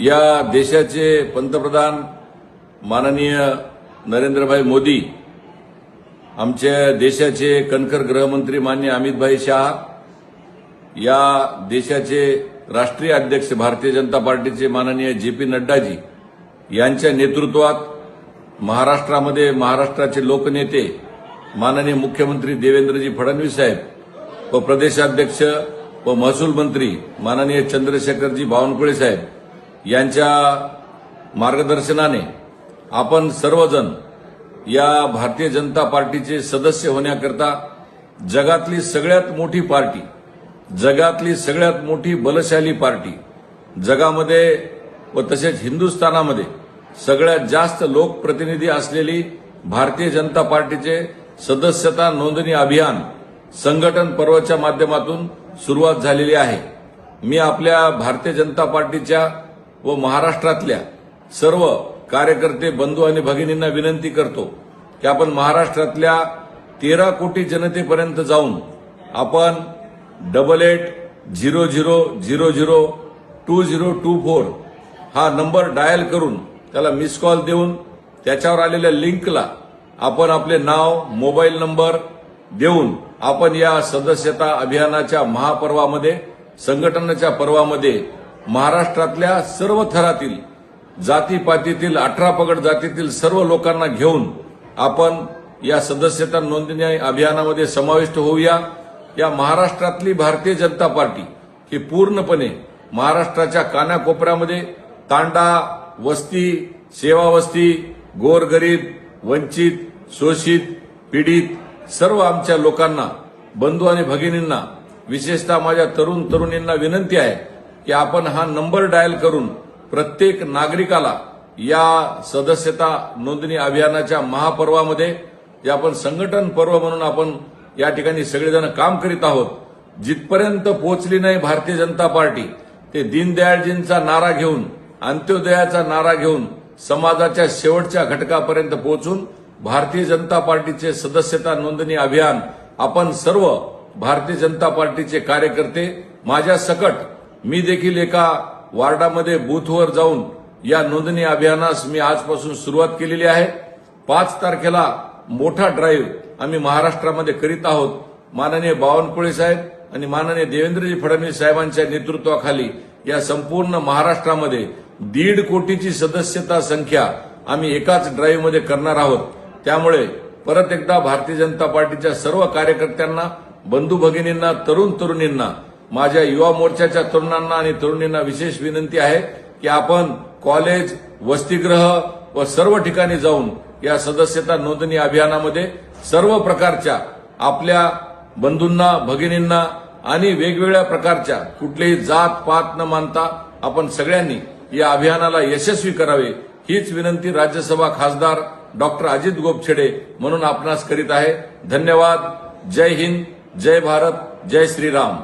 या देशाचे पंतप्रधान माननीय नरेंद्रभाई मोदी आमच्या देशाचे कणखर गृहमंत्री मान्य अमितभाई शाह या देशाचे राष्ट्रीय अध्यक्ष भारतीय जनता पार्टीचे माननीय जे पी नड्डाजी यांच्या नेतृत्वात महाराष्ट्रामध्ये महाराष्ट्राचे लोकनेते माननीय मुख्यमंत्री देवेंद्रजी फडणवीस साहेब व प्रदेशाध्यक्ष व महसूल मंत्री माननीय चंद्रशेखरजी बावनकुळे साहेब यांच्या मार्गदर्शनाने आपण सर्वजण या भारतीय जनता पार्टीचे सदस्य होण्याकरता जगातली सगळ्यात मोठी पार्टी जगातली सगळ्यात मोठी बलशाली पार्टी जगामध्ये व तसेच हिंदुस्थानामध्ये सगळ्यात जास्त लोकप्रतिनिधी असलेली भारतीय जनता पार्टीचे सदस्यता नोंदणी अभियान संघटन पर्वाच्या माध्यमातून सुरुवात झालेली आहे. मी आपल्या भारतीय जनता पार्टीच्या व महाराष्ट्रातल्या सर्व कार्यकर्ते बंधू आणि भगिनींना विनंती करतो की आपण महाराष्ट्रातल्या तेरा कोटी जनतेपर्यंत जाऊन आपण double eight zero zero zero zero two zero two four हा नंबर डायल करून त्याला मिस कॉल देऊन त्याच्यावर आलेल्या लिंकला आपण आपले नाव मोबाईल नंबर देऊन आपण या सदस्यता अभियानाच्या महापर्वामध्ये संघटनाच्या पर्वामध्ये महाराष्ट्रातल्या सर्व थरातील जातीपातीतील अठरा पगड जातीतील सर्व लोकांना घेऊन आपण या सदस्यता नोंदणी अभियानामध्ये समाविष्ट होऊया. या महाराष्ट्रातली भारतीय जनता पार्टी ही पूर्णपणे महाराष्ट्राच्या कानाकोपऱ्यामध्ये तांडा वस्ती सेवा वस्ती गोरगरीब वंचित शोषित पीडित सर्व आमच्या लोकांना बंधू आणि भगिनींना विशेषतः माझ्या तरुण तरुणींना विनंती आहे की आपण हा नंबर डायल करून प्रत्येक नागरिकाला या सदस्यता नोंदणी अभियानाच्या महापर्वामध्ये जे आपण संघटन पर्व म्हणून आपण या ठिकाणी सगळेजण काम करीत आहोत जिथपर्यंत पोहोचली नाही भारतीय जनता पार्टी ते दीनदयाळजींचा नारा घेऊन अंत्योदयाचा नारा घेऊन समाजाच्या शेवटच्या घटकापर्यंत पोहोचून भारतीय जनता पार्टीचे सदस्यता नोंदणी अभियान आपण सर्व भारतीय जनता पार्टीचे कार्यकर्ते माझ्या सकट मी देखील एका वार्डामध्ये बूथवर जाऊन या नोंदणी अभियानास मी आजपासून सुरुवात केलेली आहे. पाच तारखेला मोठा ड्राईव्ह आम्ही महाराष्ट्रामध्ये करीत आहोत. माननीय बावनकुळे साहेब आणि माननीय देवेंद्रजी फडणवीस साहेबांच्या नेतृत्वाखाली या संपूर्ण महाराष्ट्रामध्ये दीड कोटीची सदस्यता संख्या आम्ही एकाच ड्राईव्हमध्ये करणार आहोत. त्यामुळे परत एकदा भारतीय जनता पार्टीच्या सर्व कार्यकर्त्यांना बंधू भगिनींना तरुण तरुणींना माझ्या युवा मोर्चाच्या तरुणांना आणि तरुणींना विशेष विनंती आहे की आपण कॉलेज वसतिगृह व सर्व ठिकाणी जाऊन या सदस्यता नोंदणी अभियानामध्ये सर्व प्रकारच्या आपल्या बंधूंना भगिनींना आणि वेगवेगळ्या प्रकारच्या कुठलेही जात पात न मानता आपण सगळ्यांनी या अभियानाला यशस्वी करावे हीच विनंती राज्यसभा खासदार डॉक्टर अजित गोपछेडे म्हणून आपणास करीत आहे. धन्यवाद. जय हिंद. जय भारत. जय श्रीराम.